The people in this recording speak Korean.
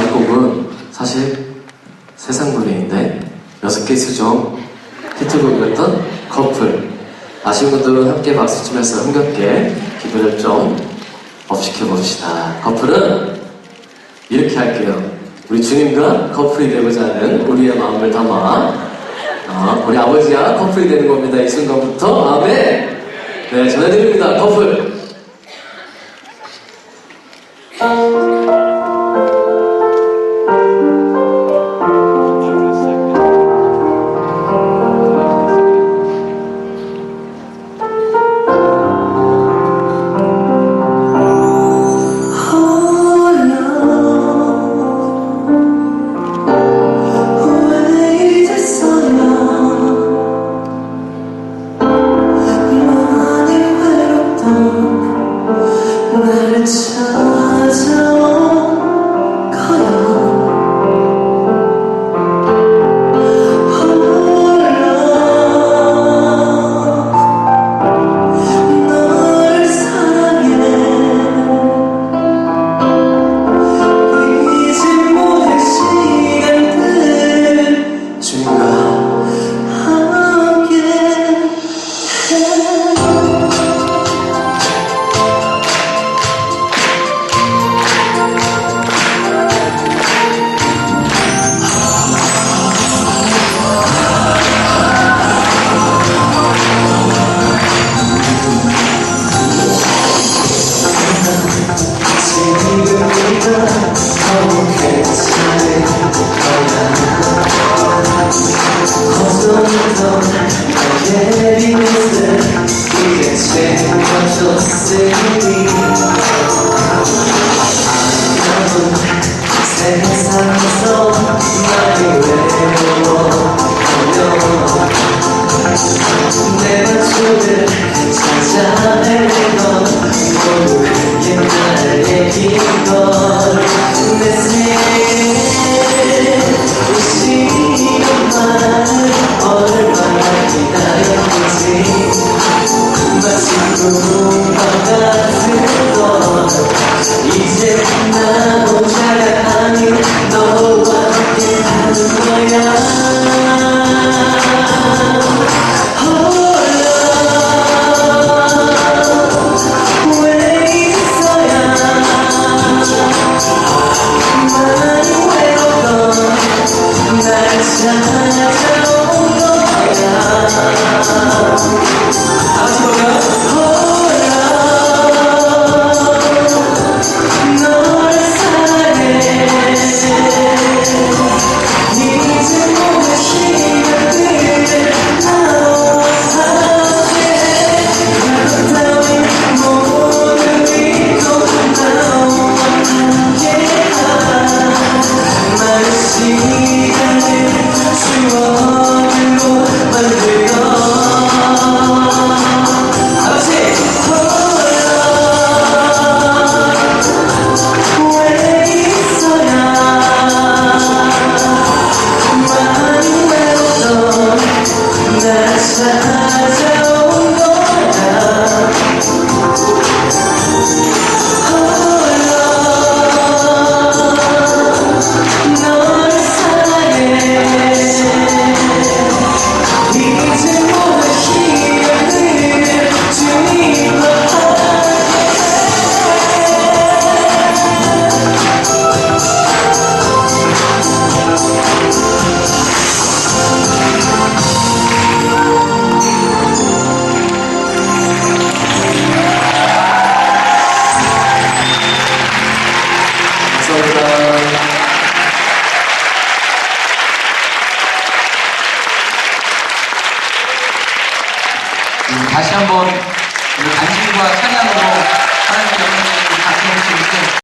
다음 곡은 사실 세상 노래인데 여섯 개 수정 히트곡이었던 커플 아쉬운 분들은 함께 박수 치면서 흥겹게 기분을 좀 업시켜 봅시다. 커플은 이렇게 할게요. 우리 주님과 커플이 되고자 하는 우리의 마음을 담아 어, 우리 아버지와 커플이 되는 겁니다. 이 순간부터 아멘. 네 전해드립니다. 커플. 나 다시 한번 안심과 찬양으로 하나님께 영광을 수 있게